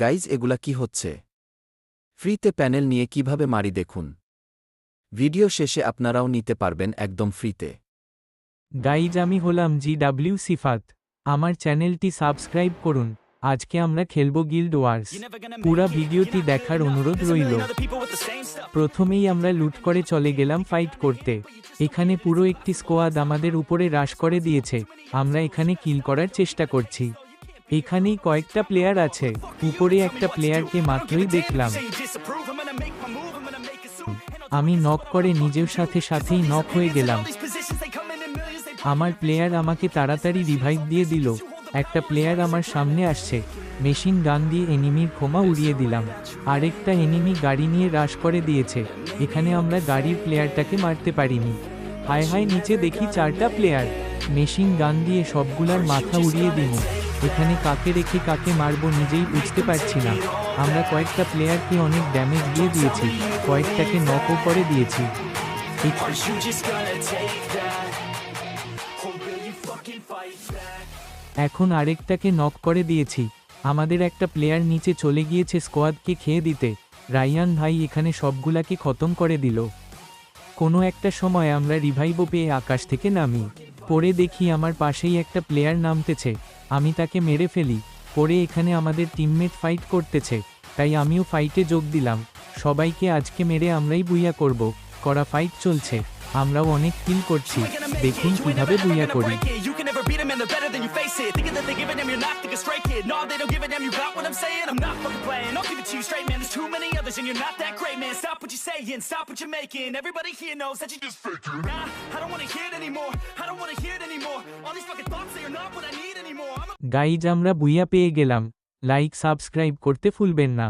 Guys এগুলা কি হচ্ছে? ফ্রিতে প্যানেল নিয়ে কীভাবে মারি দেখুন। ভিডিও শেষে আপনারাও নিতে পারবেন একদম ফ্রিতে। গাইজ আমি হলাম জি ডাব্লিউ সিফাত। আমার চ্যানেলটি সাবস্ক্রাইব করুন। আজকে আমরা খেলব গিল্ড ওয়ার্স পুরা ভিডিওটি দেখার অনুরোধ রইল। প্রথমেই আমরা লুট করে চলে গেলাম ফাইট করতে। এখানে পুরো একটি স্কোয়াদ আমাদের উপরে হ্রাস করে দিয়েছে। আমরা এখানে কিল করার চেষ্টা করছি। এখানেই কয়েকটা প্লেয়ার আছে। উপরে একটা প্লেয়ারকে মাত্রই দেখলাম। আমি নক করে নিজের সাথে সাথেই নক হয়ে গেলাম। আমার প্লেয়ার আমাকে তাড়াতাড়ি রিভাইভ দিয়ে দিল। একটা প্লেয়ার আমার সামনে আসছে। মেশিন গান দিয়ে এনিমির ক্ষমা উড়িয়ে দিলাম। আরেকটা এনিমি গাড়ি নিয়ে রাশ করে দিয়েছে। এখানে আমরা গাড়ির প্লেয়ারটাকে মারতে পারিনি। হায় হায়, নিচে দেখি চারটা প্লেয়ার মেশিন গান দিয়ে সবগুলার মাথা উড়িয়ে দিন এখানে কাকে রেখে কাকে মারবো নিজেই বুঝতে পারছি না। আমরা কয়েকটা প্লেয়ারকে অনেক ড্যামেজ দিয়ে দিয়েছি, কয়েকটাকে নকও করে দিয়েছি। এখন আরেকটাকে নক করে দিয়েছি। আমাদের একটা প্লেয়ার নিচে চলে গিয়েছে স্কোয়াডকে খেয়ে দিতে। রাইয়ান ভাই এখানে সবগুলাকে খতম করে দিল। কোনো একটা সময় আমরা রিভাইভও পেয়ে আকাশ থেকে নামি। পরে দেখি আমার পাশেই একটা প্লেয়ার নামতেছে। আমি তাকে মেরে ফেলি করে এখানে আমাদের টিমমেট ফাইট করতেছে তাই আমিও ফাইটে যোগ দিলাম। সবাইকে আজকে মেরে আমরাই বুইয়া করব করা ফাইট চলছে। আমরাও অনেক ফিল করছি দেখুন কীভাবে বুইয়া করি। গাইজ আমরা বুইয়া পেয়ে গেলাম। লাইক সাবস্ক্রাইব করতে ফুলবেন না।